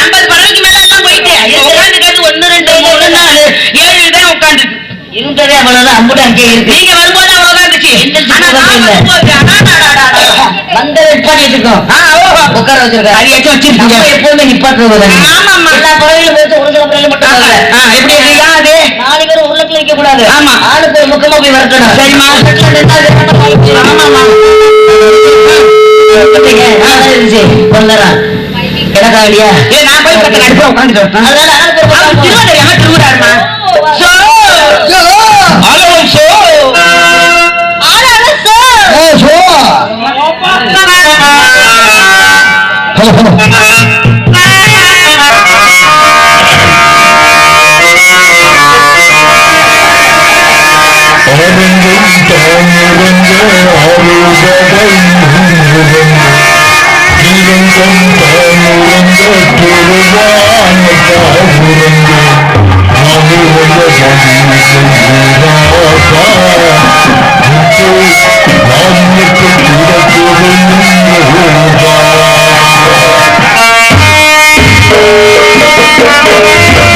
ஐம்பது பறவைக்கு மேல எல்லாம் போயிட்டு. ஒன்னு ரெண்டு மூணு ஏழு தான் அவ்வளவுதான். நீங்க வரும்போது அவ்வளவு உட்காந்துச்சு வந்த நிப்பாட்டிட்டு இருக்கோம். ஆமா எல்லா பறவைகளும் போயிட்டு ஒரு மட்டும் எப்படி அது பேரும் உள்ளத்துல நிக்க கூடாது. ஆமா. ஆளுக்கு ஒரு முக்கமா போய் வரட்டணும். சரிமா கிடக்காடியா? ஏ நான் போய் பக்கத்துல நடுப்புற போ. திருவண்ணாமலை எவன் திருவிழாருமா சோ ஆலவன் சோ. சோ. Yeah.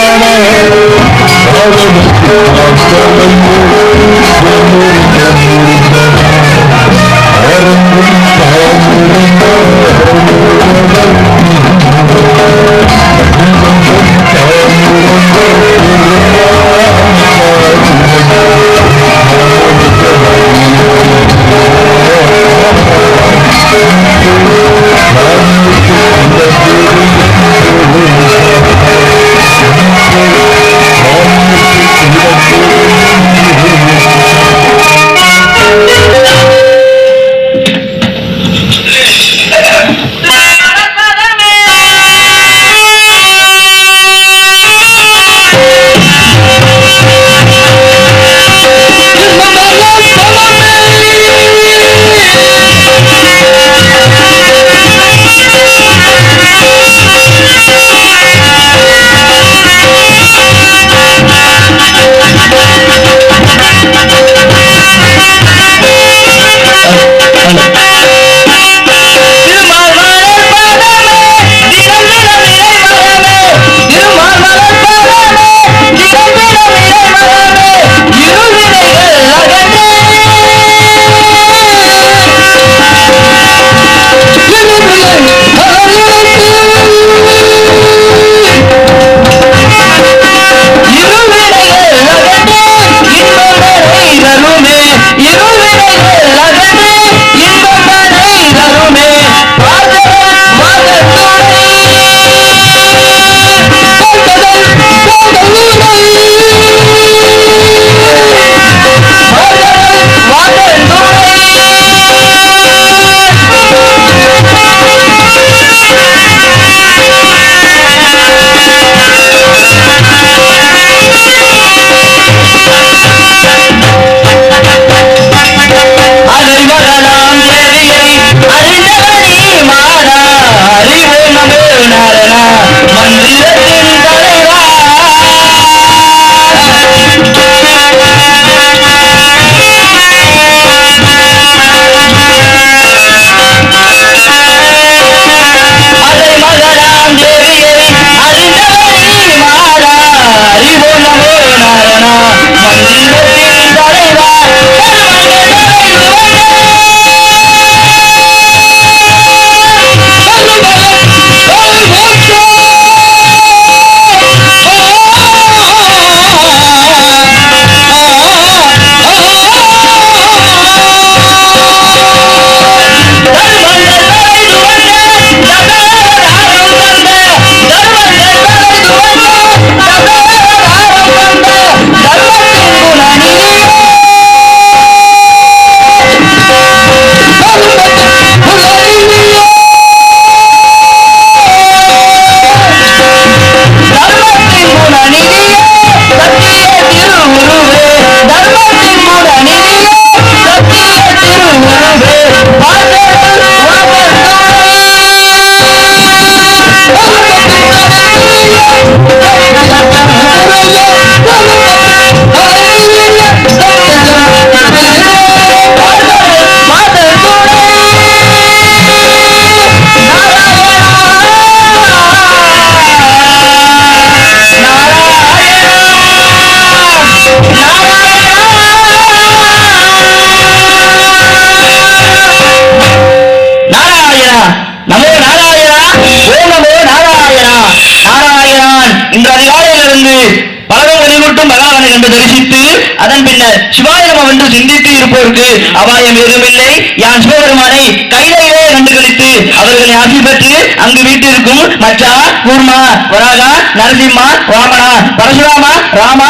கண்டு தரிசித்து அதன் பின்னர் சிவாயனம் என்று சிந்தித்து இருப்போருக்கு அபாயம் எதுவுமில்லை யான் சிவபெருமானை கையிலேயே கண்டுகளித்து அவர்களை ஆசி பெற்று அங்கு வீட்டிற்கும் மச்சா கூர்மா வராகா நரசிம்மா வாமனா பரசுராமா ராமா